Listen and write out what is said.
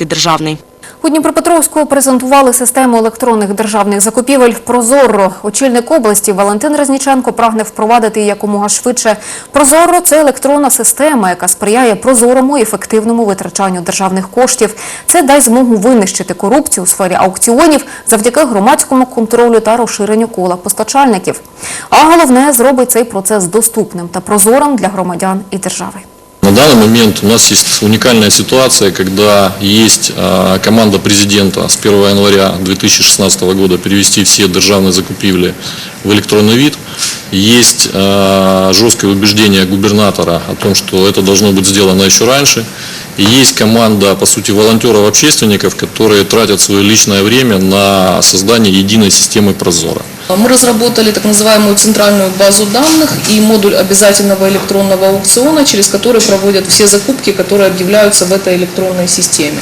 державний. У Дніпропетровську презентували систему електронних державних закупівель «Прозорро». Очільник області Валентин Резніченко прагне впровадити якомога швидше. «Прозорро» – це електронна система, яка сприяє прозорому і ефективному витрачанню державних коштів. Це дасть змогу винищити корупцію у сфері аукціонів завдяки громадському контролю та розширенню кола постачальників. А головне – зробить цей процес доступним та прозорим для громадян і держави. Данный момент у нас есть уникальная ситуация, когда есть э, команда президента с 1 января 2016 года перевести все державные закупивли в электронный вид. Есть э, жесткое убеждение губернатора о том, что это должно быть сделано еще раньше. И есть команда, по сути, волонтеров-общественников, которые тратят свое личное время на создание единой системы Прозора. Мы разработали так называемую центральную базу данных и модуль обязательного электронного аукциона, через который проводят все закупки, которые объявляются в этой электронной системе.